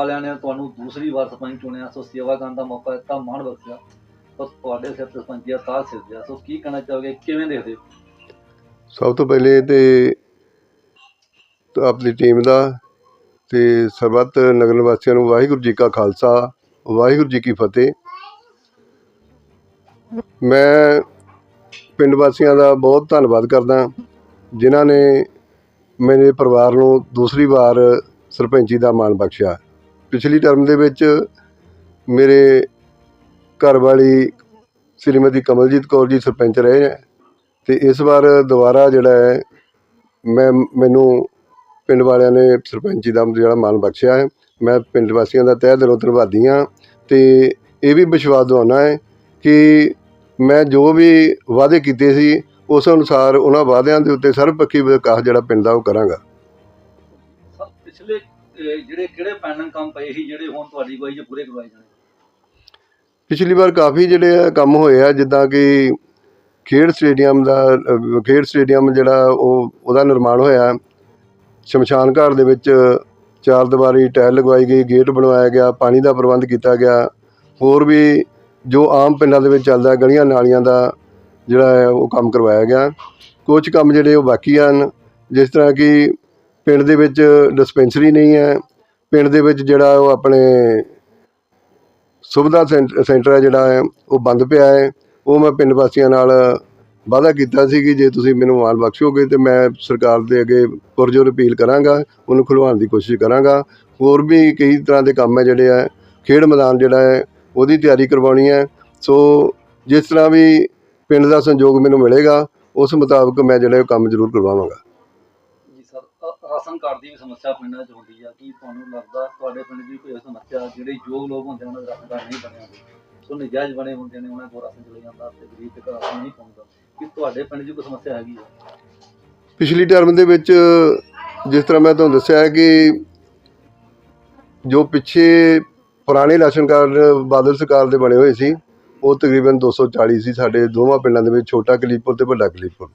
ਵਾਲਿਆਂ ਨੇ ਤੁਹਾਨੂੰ ਦੂਸਰੀ ਵਾਰ ਸਰਪੰਚ ਚੁਣਿਆ, ਸੋ ਸੇਵਾ ਕਰਨ ਦਾ ਮੌਕਾ ਦਿੱਤਾ, ਮਾਣ ਬਖਸ਼ਿਆ। ਬਸ ਤੁਹਾਡੇ ਸਿਰ ਤੇ ਸਰਪੰਚੀਆ ਤਾਜ ਸਿਰ ਗਿਆ। ਸੋ ਕੀ ਕਹਿਣਾ ਚਾਹੋਗੇ, ਕਿਵੇਂ ਦੇਖਦੇ ਸਭ ਤੋਂ ਪਹਿਲੇ ਤੇ ਆਪਣੀ ਟੀਮ ਦਾ ਤੇ ਸਰਬੱਤ ਨਗਰ ਨਿਵਾਸੀਆਂ ਨੂੰ ਵਾਹਿਗੁਰੂ ਜੀ ਕਾ ਖਾਲਸਾ, ਵਾਹਿਗੁਰੂ ਜੀ ਕੀ ਫਤਿਹ। ਮੈਂ ਪਿੰਡ ਵਾਸੀਆਂ ਦਾ ਬਹੁਤ ਧੰਨਵਾਦ ਕਰਦਾ ਜਿਨ੍ਹਾਂ ਨੇ ਮੇਰੇ ਪਰਿਵਾਰ ਨੂੰ ਦੂਸਰੀ ਵਾਰ ਸਰਪੰਚੀ ਦਾ ਮਾਣ ਬਖਸ਼ਿਆ। ਪਿਛਲੀ ਟਰਮ ਦੇ ਵਿੱਚ ਮੇਰੇ ਘਰ ਵਾਲੀ ਸ੍ਰੀਮਤੀ ਕਮਲਜੀਤ ਕੌਰ ਜੀ ਸਰਪੰਚ ਰਹੇ ਹੈ ਤੇ ਇਸ ਵਾਰ ਦੁਬਾਰਾ ਜਿਹੜਾ ਹੈ, ਮੈਂ, ਮੈਨੂੰ ਪਿੰਡ ਵਾਲਿਆਂ ਨੇ ਸਰਪੰਚੀ ਦਾ ਜਿਹੜਾ ਮਾਣ ਬਖਸ਼ਿਆ ਹੈ। ਮੈਂ ਪਿੰਡ ਵਾਸੀਆਂ ਦਾ ਤਹਿ ਦਿਲੋਂ ਧੰਨਵਾਦੀ ਹਾਂ ਤੇ ਇਹ ਵੀ ਵਿਸ਼ਵਾਸ ਦਿਵਾਉਣਾ ਹੈ ਕਿ ਮੈਂ ਜੋ ਵੀ ਵਾਅਦੇ ਕੀਤੇ ਸੀ, ਉਸ ਅਨੁਸਾਰ ਉਹਨਾਂ ਵਾਅਦਿਆਂ ਦੇ ਉੱਤੇ ਸਰਬਪੱਖੀ ਵਿਕਾਸ ਜਿਹੜਾ ਪਿੰਡ ਦਾ ਉਹ ਕਰਾਂਗਾ। ਪਿਛਲੇ ਜਿਹੜੇ ਕਿਹੜੇ ਪੈਂਡਿੰਗ ਕੰਮ ਪਏ ਸੀ ਜਿਹੜੇ ਹੁਣ ਤੁਹਾਡੀ ਗਵਾਹੀ 'ਚ ਪੂਰੇ ਕਰਵਾਏ ਜਾਣੇ। ਪਿਛਲੀ ਵਾਰ ਕਾਫੀ ਜਿਹੜੇ ਆ ਕੰਮ ਹੋਏ ਆ ਜਿੱਦਾਂ ਕਿ ਖੇਡ ਸਟੇਡੀਅਮ ਦਾ ਅਹ, ਖੇਡ ਸਟੇਡੀਅਮ ਜਿਹੜਾ ਉਹ ਉਹਦਾ ਨਿਰਮਾਣ ਹੋਇਆ। ਸ਼ਮਸ਼ਾਨ ਘਾਟ ਦੇ ਵਿੱਚ ਚਾਰ ਦੀਵਾਰੀ ਟਾਇਲ ਲਗਵਾਈ ਗਈ ਗੇਟ ਬਣਵਾਇਆ ਗਿਆ ਪਾਣੀ ਦਾ ਪ੍ਰਬੰਧ ਕੀਤਾ ਗਿਆ। ਹੋਰ ਵੀ ਜੋ ਆਮ ਪਿੰਡਾਂ ਦੇ ਵਿੱਚ ਚੱਲਦਾ ਗਲੀਆਂ ਨਾਲੀਆਂ ਦਾ ਜਿਹੜਾ ਹੈ ਉਹ ਕੰਮ ਕਰਵਾਇਆ ਗਿਆ। ਕੁਝ ਕੰਮ ਜਿਹੜੇ ਉਹ ਬਾਕੀ ਹਨ ਜਿਸ ਤਰ੍ਹਾਂ ਕਿ ਪਿੰਡ ਦੇ ਵਿੱਚ ਡਿਸਪੈਂਸਰੀ ਨਹੀਂ ਹੈ। ਪਿੰਡ ਦੇ ਵਿੱਚ ਜਿਹੜਾ ਉਹ ਆਪਣੇ ਸੁਵਿਧਾ ਸੈਂ, ਸੈਂਟਰ ਹੈ ਜਿਹੜਾ ਹੈ, ਉਹ ਬੰਦ ਪਿਆ ਹੈ। ਉਹ ਮੈਂ ਪਿੰਡ ਵਾਸੀਆਂ ਨਾਲ ਵਾਅਦਾ ਕੀਤਾ ਸੀ ਕਿ ਜੇ ਤੁਸੀਂ ਮੈਨੂੰ ਮਾਣ ਬਖਸ਼ੋਗੇ ਤੇ ਮੈਂ ਸਰਕਾਰ ਦੇ ਅੱਗੇ ਪੁਰਜੋਰ ਅਪੀਲ ਕਰਾਂਗਾ, ਉਹਨੂੰ ਖੁਲਵਾਉਣ ਦੀ ਕੋਸ਼ਿਸ਼ ਕਰਾਂਗਾ। ਹੋਰ ਵੀ ਕਈ ਤਰ੍ਹਾਂ ਦੇ ਕੰਮ ਹੈ ਜਿਹੜੇ ਹੈ। ਖੇਡ ਮੈਦਾਨ ਜਿਹੜਾ ਹੈ, ਉਹਦੀ ਤਿਆਰੀ ਕਰਵਾਉਣੀ ਹੈ। ਸੋ ਜਿਸ ਤਰ੍ਹਾਂ ਵੀ ਪਿੰਡ ਦਾ ਸੰਯੋਗ ਮੈਨੂੰ ਮਿਲੇਗਾ, ਉਸ ਮੁਤਾਬਕ ਮੈਂ ਜਿਹੜਾ ਉਹ ਕੰਮ ਜ਼ਰੂਰ ਕਰਵਾਵਾਂਗਾ। ਰਾਸ਼ਨ ਕਾਰਡ ਦੀ ਵੀ ਸਮੱਸਿਆ ਪਿੰਡਾਂ 'ਚ ਹੁੰਦੀ ਆ, ਕੀ ਤੁਹਾਨੂੰ ਲੱਗਦਾ ਤੁਹਾਡੇ ਪਿੰਡ ਦੀ ਕੋਈ ਸਮੱਸਿਆ, ਜਿਹੜੇ ਯੋਗ ਲੋਕ ਹੁੰਦੇ ਉਹਨਾਂ ਦਾ ਰਾਸ਼ਨ ਕਾਰਡ ਨਹੀਂ ਬਣਿਆ ਹੁੰਦਾ ਸੋ ਨਜਾਇਜ਼ ਬਣੇ ਹੁੰਦੇ ਨੇ, ਉਹਨਾਂ ਕੋਲ ਰਾਸ਼ਨ ਚਲੇ ਜਾਂਦਾ ਤੇ ਗਰੀਬ ਤੇ ਰਾਸ਼ਨ ਨਹੀਂ ਪਹੁੰਚਦਾ। ਕੀ ਤੁਹਾਡੇ ਪਿੰਡ 'ਚ ਕੋਈ ਸਮੱਸਿਆ ਹੈਗੀ ਆ? ਪਿਛਲੀ ਟਰਮ ਦੇ ਵਿੱਚ ਜਿਸ ਤਰ੍ਹਾਂ ਮੈਂ ਤੁਹਾਨੂੰ ਦੱਸਿਆ ਹੈ ਕਿ ਜੋ ਪਿੱਛੇ ਪੁਰਾਣੇ ਰਾਸ਼ਨ ਕਾਰਡ ਬਾਦਲ ਸਰਕਾਰ ਦੇ ਬਣੇ ਹੋਏ ਸੀ, ਉਹ ਤਕਰੀਬਨ 240 ਸੀ ਸਾਡੇ ਦੋਵਾਂ ਪਿੰਡਾਂ ਦੇ ਵਿੱਚ, ਛੋਟਾ ਕਲੀਪੁਰ ਤੇ ਵੱਡਾ ਕਲੀਪੁਰ।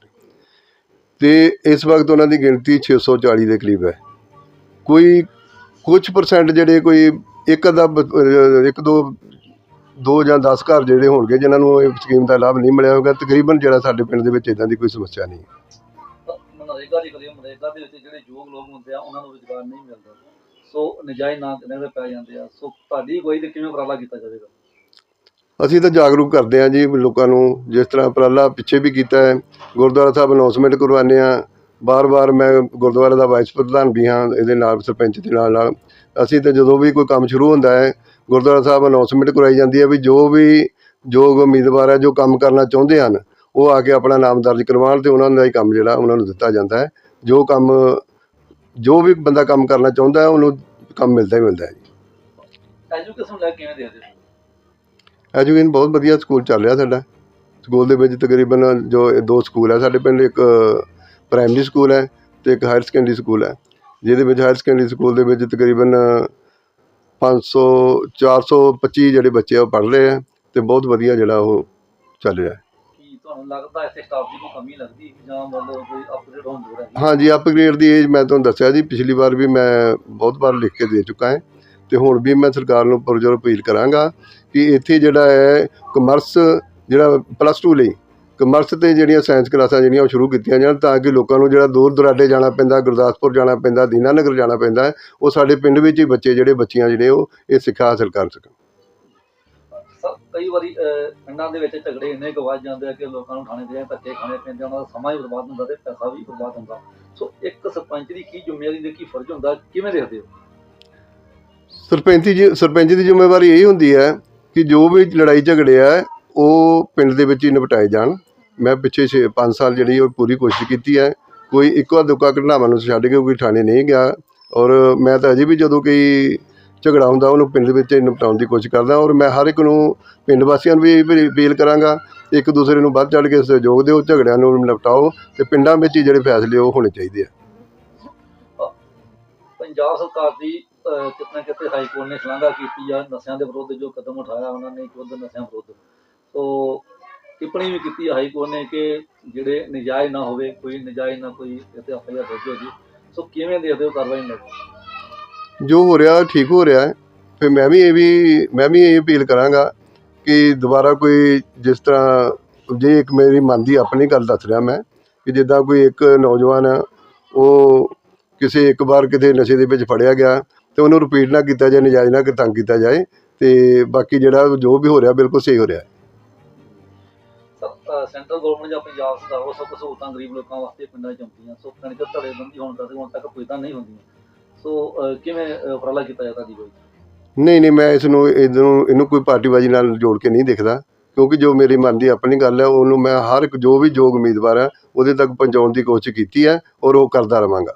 ਤੇ ਇਸ ਵਕਤ ਉਹਨਾਂ ਦੀ ਗਿਣਤੀ 640 ਦੇ ਕਰੀਬ ਹੈ। ਕੋਈ ਕੁਝ ਪਰਸੈਂਟ ਜਿਹੜੇ ਕੋਈ ਇੱਕ ਦਾ ਇੱਕ ਦੋ ਦੋ ਜਾਂ 10 ਘਰ ਜਿਹੜੇ ਹੋਣਗੇ ਜਿਨ੍ਹਾਂ ਨੂੰ ਇਹ ਸਕੀਮ ਦਾ ਲਾਭ ਨਹੀਂ ਮਿਲਿਆ ਹੋਵੇਗਾ ਤਕਰੀਬਨ ਜਿਹੜਾ ਸਾਡੇ ਪਿੰਡ ਦੇ ਵਿੱਚ ਇਦਾਂ ਦੀ ਕੋਈ ਸਮੱਸਿਆ ਨਹੀਂ ਮਨਰੇਗਾ ਦੀ ਕਦੇ ਮਨਰੇਗਾ ਦੇ ਵਿੱਚ ਜਿਹੜੇ ਯੋਗ ਲੋਕ ਹੁੰਦੇ ਆ, ਉਹਨਾਂ ਨੂੰ ਰੁਜ਼ਗਾਰ ਨਹੀਂ ਮਿਲਦਾ। ਸੋ ਨਜਾਇਜ਼ ਨਾ ਕਿਤੇ ਪੈ ਜਾਂਦੇ ਆ। ਸੋ ਤੁਹਾਡੀ ਗਵਾਹੀ ਤੇ ਕਿਵੇਂ ਉਪਰਾਲਾ ਕੀਤਾ ਜਾਵੇਗਾ? ਅਸੀਂ ਤਾਂ ਜਾਗਰੂਕ ਕਰਦੇ ਹਾਂ ਜੀ ਲੋਕਾਂ ਨੂੰ ਜਿਸ ਤਰ੍ਹਾਂ ਉਪਰਾਲਾ ਪਿੱਛੇ ਵੀ ਕੀਤਾ ਹੈ, ਗੁਰਦੁਆਰਾ ਸਾਹਿਬ ਅਨਾਉਂਸਮੈਂਟ ਕਰਵਾਉਂਦੇ ਹਾਂ। ਵਾਰ ਵਾਰ ਮੈਂ ਗੁਰਦੁਆਰੇ ਦਾ ਵਾਈਸ ਪ੍ਰਧਾਨ ਵੀ ਹਾਂ, ਇਹਦੇ ਨਾਲ ਸਰਪੰਚ ਦੇ ਨਾਲ ਨਾਲ। ਅਸੀਂ ਤਾਂ ਜਦੋਂ ਵੀ ਕੋਈ ਕੰਮ ਸ਼ੁਰੂ ਹੁੰਦਾ ਹੈ, ਗੁਰਦੁਆਰਾ ਸਾਹਿਬ ਅਨਾਉਂਸਮੈਂਟ ਕਰਵਾਈ ਜਾਂਦੀ ਹੈ ਵੀ ਜੋ ਵੀ ਯੋਗ ਉਮੀਦਵਾਰ ਹੈ, ਜੋ ਕੰਮ ਕਰਨਾ ਚਾਹੁੰਦੇ ਹਨ, ਉਹ ਆ ਕੇ ਆਪਣਾ ਨਾਮ ਦਰਜ ਕਰਵਾਉਣ ਤੇ ਉਹਨਾਂ ਦਾ ਹੀ ਕੰਮ ਜਿਹੜਾ ਉਹਨਾਂ ਨੂੰ ਦਿੱਤਾ ਜਾਂਦਾ ਹੈ। ਜੋ ਕੰਮ, ਜੋ ਵੀ ਬੰਦਾ ਕੰਮ ਕਰਨਾ ਚਾਹੁੰਦਾ ਹੈ, ਉਹਨੂੰ ਕੰਮ ਮਿਲਦਾ ਹੀ ਮਿਲਦਾ ਹੈ ਜੀ। ਐਜੂਕੇਸ਼ਨ ਲੈ ਕਿਵੇਂ ਦੇਖਦੇ ਐਜੂਕੇਸ਼ਨ ਬਹੁਤ ਵਧੀਆ ਸਕੂਲ ਚੱਲ ਰਿਹਾ ਸਾਡਾ। ਸਕੂਲ ਦੇ ਵਿੱਚ ਤਕਰੀਬਨ ਜੋ ਇਹ ਦੋ ਸਕੂਲ ਹੈ ਸਾਡੇ ਪਿੰਡ ਇੱਕ ਪ੍ਰਾਇਮਰੀ ਸਕੂਲ ਹੈ ਤੇ ਇੱਕ ਹਾਇਰ ਸੈਕੰਡਰੀ ਸਕੂਲ ਹੈ। ਜਿਹਦੇ ਵਿੱਚ ਹਾਇਰ ਸੈਕੰਡਰੀ ਸਕੂਲ ਦੇ ਵਿੱਚ ਤਕਰੀਬਨ 500 425 ਜਿਹੜੇ ਬੱਚੇ ਆ ਉਹ ਪੜ੍ਹ ਰਹੇ ਆ ਤੇ ਬਹੁਤ ਵਧੀਆ ਜਿਹੜਾ ਉਹ ਚੱਲ ਰਿਹਾ। ਕੀ ਤੁਹਾਨੂੰ ਲੱਗਦਾ ਇੱਥੇ ਸਟਾਫ ਦੀ ਕੋਈ ਕਮੀ ਲੱਗਦੀ ਜਾਂ ਮਤਲਬ ਕੋਈ ਅਪਗ੍ਰੇਡ ਹੋਣ ਦੀ ਹੈ ਹਾਂਜੀ ਅਪਗ੍ਰੇਡ ਦੀ ਏਜ ਮੈਂ ਤੁਹਾਨੂੰ ਦੱਸਿਆ ਜੀ ਪਿਛਲੀ ਵਾਰ ਵੀ ਮੈਂ ਬਹੁਤ ਵਾਰ ਲਿਖ ਕੇ ਦੇ ਚੁੱਕਾ ਹਾਂ ਤੇ ਹੁਣ ਵੀ ਮੈਂ ਸਰਕਾਰ ਨੂੰ ਪੁਰਜੋਰ ਅਪੀਲ ਕਰਾਂਗਾ ਕਿ ਇੱਥੇ ਜਿਹੜਾ ਹੈ ਕਮਰਸ ਜਿਹੜਾ ਪਲੱਸ 2 ਲਈ ਕਮਰਸ ਤੇ ਜਿਹੜੀਆਂ ਸਾਇੰਸ ਕਲਾਸਾਂ ਜਿਹੜੀਆਂ ਉਹ ਸ਼ੁਰੂ ਕੀਤੀਆਂ ਜਾਣ ਤਾਂ ਕਿ ਲੋਕਾਂ ਨੂੰ ਜਿਹੜਾ ਦੂਰ ਦੁਰਾਡੇ ਜਾਣਾ ਪੈਂਦਾ ਗੁਰਦਾਸਪੁਰ ਜਾਣਾ ਪੈਂਦਾ ਦੀਨਾਨਗਰ ਜਾਣਾ ਪੈਂਦਾ ਉਹ ਸਾਡੇ ਪਿੰਡ ਵਿੱਚ ਹੀ ਬੱਚੇ ਜਿਹੜੇ ਬੱਚੀਆਂ ਜਿਹੜੇ ਉਹ ਇਹ ਸਿੱਖਿਆ ਹਾਸਲ ਕਰ ਸਕਣ। ਕਈ ਵਾਰੀ ਪਿੰਡਾਂ ਦੇ ਵਿੱਚ ਝਗੜੇ ਇੰਨੇ ਕੁ ਵੱਧ ਜਾਂਦੇ ਆ ਕਿ ਲੋਕਾਂ ਨੂੰ ਖਾਣੇ ਦੇ ਧੱਕੇ ਖਾਣੇ ਪੈਂਦੇ ਉਹਨਾਂ ਦਾ ਸਮਾਂ ਹੀ ਬਰਬਾਦ ਹੁੰਦਾ ਤੇ ਪੈਸਾ ਵੀ ਬਰਬਾਦ ਹੁੰਦਾ। ਸੋ ਇੱਕ ਸਰਪੰਚ ਦੀ ਕੀ ਜ਼ਿੰਮੇਵਾਰੀ ਤੇ ਕੀ ਫਰਜ਼ ਹੁੰਦਾ ਕਿਵੇਂ ਦੇਖਦੇ ਹੋ? ਸਰਪੰਚੀ ਜੀ ਸਰਪੰਚ ਦੀ ਜ਼ਿੰਮੇਵਾਰੀ ਇਹ ਹੁੰਦੀ ਹੈ ਕਿ ਜੋ ਵੀ ਲੜਾਈ ਝਗੜੇ ਆ, ਉਹ ਪਿੰਡ ਦੇ ਵਿੱਚ ਹੀ ਨਿਪਟਾਏ ਜਾਣ। ਮੈਂ ਪਿੱਛੇ 5 ਸਾਲ ਜਿਹੜੀ ਉਹ ਪੂਰੀ ਕੋਸ਼ਿਸ਼ ਕੀਤੀ ਹੈ। ਕੋਈ ਇੱਕੋ ਦੁੱਕਾ ਘਟਨਾਵਾਂ ਨੂੰ ਛੱਡ ਕੇ ਕੋਈ ਥਾਣੇ ਨਹੀਂ ਗਿਆ। ਔਰ ਮੈਂ ਤਾਂ ਅਜੇ ਵੀ ਜਦੋਂ ਕੋਈ ਝਗੜਾ ਹੁੰਦਾ, ਉਹਨੂੰ ਪਿੰਡ ਦੇ ਵਿੱਚ ਹੀ ਨਿਪਟਾਉਣ ਦੀ ਕੋਸ਼ਿਸ਼ ਕਰਦਾ। ਔਰ ਮੈਂ ਹਰ ਇੱਕ ਨੂੰ ਪਿੰਡ ਵਾਸੀਆਂ ਨੂੰ ਵੀ ਅਪੀਲ ਕਰਾਂਗਾ, ਇੱਕ ਦੂਸਰੇ ਨੂੰ ਵੱਧ ਚੜ੍ਹ ਕੇ ਸਹਿਯੋਗ ਦਿਓ, ਝਗੜਿਆਂ ਨੂੰ ਨਿਪਟਾਓ ਤੇ ਪਿੰਡਾਂ ਵਿੱਚ ਹੀ ਜਿਹੜੇ ਫੈਸਲੇ ਉਹ ਹੋਣੇ ਚਾਹੀਦੇ ਆ। ਪੰਜਾਬ ਸਰਕਾਰ ਦੀ ਅਹ, ਕਿਤੇ ਹਾਈ ਕੋਰਟ ਨੇ ਸ਼ਲਾਘਾ ਕੀਤੀ ਆ ਨਸ਼ਿਆਂ ਦੇ ਵਿਰੁੱਧ ਜੋ ਕਦਮ ਉਠਾਇਆ ਉਹਨਾਂ ਨੇ ਖੁਦ ਨਸ਼ਿਆਂ ਵਿਰੁੱਧ। ਸੋ ਟਿੱਪਣੀ ਵੀ ਕੀਤੀ ਹਾਈ ਕੋਰਟ ਨੇ ਕਿ ਜਿਹੜੇ ਨਜਾਇਜ਼ ਨਾ ਹੋਵੇ ਕੋਈ ਨਜਾਇਜ਼ ਨਾ ਕੋਈ ਇੱਥੇ ਐਫ ਆਈ ਜੀ। ਸੋ ਕਿਵੇਂ ਦੇਖਦੇ ਹੋ ਕਾਰਵਾਈ ਨੂੰ ਜੋ ਹੋ ਰਿਹਾ ਠੀਕ ਹੋ ਰਿਹਾ ਹੈ। ਫਿਰ ਮੈਂ ਵੀ ਇਹ ਵੀ ਮੈਂ ਵੀ ਇਹ ਅਪੀਲ ਕਰਾਂਗਾ ਕਿ ਦੁਬਾਰਾ ਕੋਈ ਜਿਸ ਤਰ੍ਹਾਂ ਜੇ ਇੱਕ ਮੇਰੀ ਮਨ ਦੀ ਆਪਣੀ ਗੱਲ ਦੱਸ ਰਿਹਾ ਮੈਂ ਕਿ ਜਿੱਦਾਂ ਕੋਈ ਇੱਕ ਨੌਜਵਾਨ ਉਹ ਕਿਸੇ ਇੱਕ ਵਾਰ ਕਿਤੇ ਨਸ਼ੇ ਦੇ ਵਿੱਚ ਫੜਿਆ ਗਿਆ ਤੇ ਉਹਨੂੰ ਰਿਪੀਟ ਨਾ ਕੀਤਾ ਜਾਏ ਨਜਾਇਜ਼ ਨਾ ਤੰਗ ਕੀਤਾ ਜਾਏ ਤੇ ਬਾਕੀ ਜਿਹੜਾ ਜੋ ਵੀ ਹੋ ਰਿਹਾ ਬਿਲਕੁਲ ਸਹੀ ਹੋ ਰਿਹਾ ਸੈਂਟਰਲ ਗਵਰਨਮੈਂਟ ਜਾਂ ਪੰਜਾਬ ਸਰਕਾਰ ਉਹ ਸਭ ਸਹੂਲਤਾਂ ਗਰੀਬ ਲੋਕਾਂ ਵਾਸਤੇ ਪਿੰਡਾਂ 'ਚ ਆਉਂਦੀਆਂ ਸੋ ਪਿੰਡ 'ਚ ਧੜੇਬੰਦੀ ਹੋਣ ਤੱਕ ਹੁਣ ਤੱਕ ਕੋਈ ਤਾਂ ਨਹੀਂ ਹੁੰਦੀਆਂ। ਸੋ ਅਹ, ਕਿਵੇਂ ਅਹ, ਉਪਰਾਲਾ ਕੀਤਾ ਜਾਂਦਾ ਜੀ ਕੋਈ? ਨਹੀਂ ਨਹੀਂ ਮੈਂ ਇਸ ਨੂੰ ਇਹਨੂੰ ਇਹਨੂੰ ਕੋਈ ਪਾਰਟੀਬਾਜ਼ੀ ਨਾਲ ਜੋੜ ਕੇ ਨਹੀਂ ਦੇਖਦਾ ਕਿਉਂਕਿ ਜੋ ਮੇਰੀ ਮਨ ਦੀ ਆਪਣੀ ਗੱਲ ਹੈ ਉਹਨੂੰ ਮੈਂ ਹਰ ਇੱਕ ਜੋ ਵੀ ਯੋਗ ਉਮੀਦਵਾਰ ਹੈ ਉਹਦੇ ਤੱਕ ਪਹੁੰਚਾਉਣ ਦੀ ਕੋਸ਼ਿਸ਼ ਕੀਤੀ ਹੈ ਔਰ ਉਹ ਕਰਦਾ ਰਵਾਂਗਾ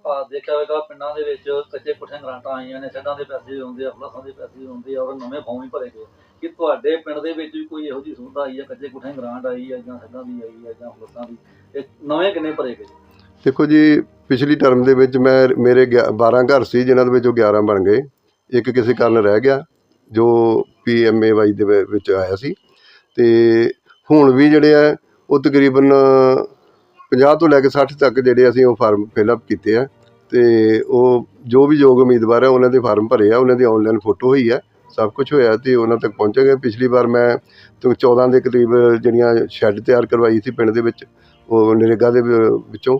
ਸ- ਦੇਖਿਆ ਹੋਵੇਗਾ ਪਿੰਡਾਂ ਦੇ ਵਿੱਚ ਕੱਚੇ ਪੁੱਠੇ ਗ੍ਰਾਂਟਾਂ ਆਈਆਂ ਨੇ ਛੱਡਾਂ ਦੇ ਪੈਸੇ ਵੀ ਆਉਂਦੇ ਆ, ਫਲਸਾਂ ਦੇ ਪੈਸੇ ਵੀ ਆਉਂਦੇ ਆ, ਔਰ ਨਵੇਂ ਫਾਰਮ ਵੀ ਭਰੇ ਗਏ। ਕਿ ਤੁਹਾਡੇ ਪਿੰਡ ਦੇ ਵਿੱਚ ਵੀ ਕੋਈ ਇਹੋ ਜਿਹੀ ਸੁਵਿਧਾ ਆਈ ਹੈ ਕੱਚੇ ਪੁੱਠੇ ਗ੍ਰਾਂਟ ਆਈ ਹੈ ਜਾਂ ਛੱਡਾਂ ਦੀ ਆਈ ਹੈ ਜਾਂ ਫਲਸਾਂ ਦੀ? ਇਹ ਨਵੇਂ ਕਿੰਨੇ ਭਰੇ ਗਏ? ਦੇਖੋ ਜੀ, ਪਿਛਲੀ ਟਰਮ ਦੇ ਵਿੱਚ ਮੈਂ, ਮੇਰੇ ਗਿਆ- 12 ਘਰ ਸੀ, ਜਿਨ੍ਹਾਂ ਦੇ ਵਿੱਚੋਂ 11 ਬਣ ਗਏ। ਇੱਕ ਕਿਸੇ ਕਾਰਨ ਰਹਿ ਗਿਆ, ਜੋ ਪੀਐਮਏਵਾਈ ਦੇ ਵਿੱਚ ਆਇਆ ਸੀ। ਤੇ ਹੁਣ ਵੀ ਜਿਹੜੇ ਆ, ਉਹ ਤਕਰੀਬਨ 50 ਤੋਂ ਲੈ ਕੇ 60 ਤੱਕ ਜਿਹੜੇ ਅਸੀਂ ਉਹ ਫਾਰਮ ਫਿਲਅਪ ਕੀਤੇ ਆ ਤੇ ਉਹ ਜੋ ਵੀ ਯੋਗ ਉਮੀਦਵਾਰ ਹੈ ਉਹਨਾਂ ਦੇ ਫਾਰਮ ਭਰੇ ਆ, ਉਹਨਾਂ ਦੀ ਆਨਲਾਈਨ ਫੋਟੋ ਹੋਈ ਹੈ ਸਭ ਕੁਝ ਹੋਇਆ ਤੇ ਉਹਨਾਂ ਤੱਕ ਪਹੁੰਚਾਂਗੇ ਪਿਛਲੀ ਵਾਰ ਮੈਂ ਤੋਂ 14 ਦੇ ਕਰੀਬ ਜਿਹੜੀਆਂ ਸ਼ੈੱਡ ਤਿਆਰ ਕਰਵਾਈ ਸੀ ਪਿੰਡ ਦੇ ਵਿੱਚ, ਉਹ ਨਰੇਗਾ ਦੇ ਵਿੱਚੋਂ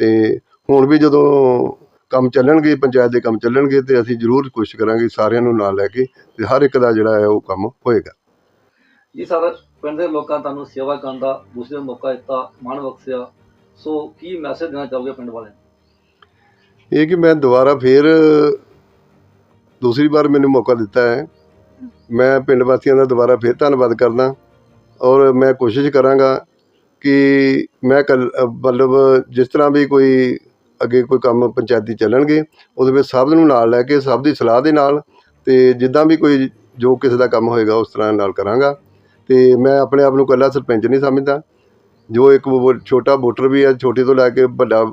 ਤੇ ਹੁਣ ਵੀ ਜਦੋਂ ਕੰਮ ਚੱਲਣਗੇ, ਪੰਚਾਇਤ ਦੇ ਕੰਮ ਚੱਲਣਗੇ ਤੇ ਅਸੀਂ ਜ਼ਰੂਰ ਕੋਸ਼ਿਸ਼ ਕਰਾਂਗੇ ਸਾਰਿਆਂ ਨੂੰ ਨਾਲ ਲੈ ਕੇ ਤੇ ਹਰ ਇੱਕ ਦਾ ਜਿਹੜਾ ਹੈ ਉਹ ਕੰਮ ਹੋਏਗਾ। ਜੀ ਸਰ ਪਿੰਡ ਦੇ ਲੋਕਾਂ ਤੁਹਾਨੂੰ ਸੇਵਾ ਕਰਨ ਦਾ ਦੂਸਰੇ ਮੌਕਾ ਦਿੱਤਾ, ਮਾਣ ਬਖਸ਼ਿਆ। ਸੋ ਕੀ ਮੈਸੇਜ ਦੇਣਾ ਚਾਹੋਗੇ ਪਿੰਡ ਵਾਲਿਆਂ ਨੂੰ? ਇਹ ਕਿ ਮੈਂ ਦੁਬਾਰਾ ਫੇਰ ਦੂਸਰੀ ਵਾਰ ਮੈਨੂੰ ਮੌਕਾ ਦਿੱਤਾ ਹੈ। ਮੈਂ ਪਿੰਡ ਵਾਸੀਆਂ ਦਾ ਦੁਬਾਰਾ ਫੇਰ ਧੰਨਵਾਦ ਕਰਦਾ ਔਰ ਮੈਂ ਕੋਸ਼ਿਸ਼ ਕਰਾਂਗਾ ਕਿ ਮੈਂ ਕੱਲ ਮਤਲਬ ਜਿਸ ਤਰ੍ਹਾਂ ਵੀ ਕੋਈ ਅੱਗੇ ਕੋਈ ਕੰਮ ਪੰਚਾਇਤੀ ਚੱਲਣਗੇ, ਉਹਦੇ ਵਿੱਚ ਸਭ ਨੂੰ ਨਾਲ ਲੈ ਕੇ, ਸਭ ਦੀ ਸਲਾਹ ਦੇ ਨਾਲ ਤੇ ਜਿੱਦਾਂ ਵੀ ਕੋਈ ਜੋ ਕਿਸੇ ਦਾ ਕੰਮ ਹੋਏਗਾ ਉਸ ਤਰ੍ਹਾਂ ਨਾਲ ਕਰਾਂਗਾ। ਤੇ ਮੈਂ ਆਪਣੇ ਆਪ ਨੂੰ ਇਕੱਲਾ ਸਰਪੰਚ ਨਹੀਂ ਸਮਝਦਾ। ਜੋ ਇੱਕ ਛੋਟਾ ਵੋਟਰ ਵੀ ਹੈ, ਛੋਟੇ ਤੋਂ ਲੈ ਕੇ ਵੱਡਾ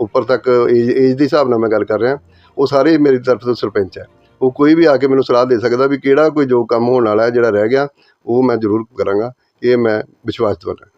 ਉੱਪਰ ਤੱਕ ਏਜ ਏਜ ਦੇ ਹਿਸਾਬ ਨਾਲ ਮੈਂ ਗੱਲ ਕਰ ਰਿਹਾ। ਉਹ ਸਾਰੇ ਮੇਰੀ ਤਰਫ ਤੋਂ ਸਰਪੰਚ ਹੈ। ਉਹ ਕੋਈ ਵੀ ਆ ਕੇ ਮੈਨੂੰ ਸਲਾਹ ਦੇ ਸਕਦਾ ਵੀ ਕਿਹੜਾ ਕੋਈ ਜੋ ਕੰਮ ਹੋਣ ਵਾਲਾ ਹੈ, ਜਿਹੜਾ ਰਹਿ ਗਿਆ, ਉਹ ਮੈਂ ਜ਼ਰੂਰ ਕਰਾਂਗਾ। ਇਹ ਮੈਂ ਵਿਸ਼ਵਾਸ ਦਵਾਉਂਦਾ।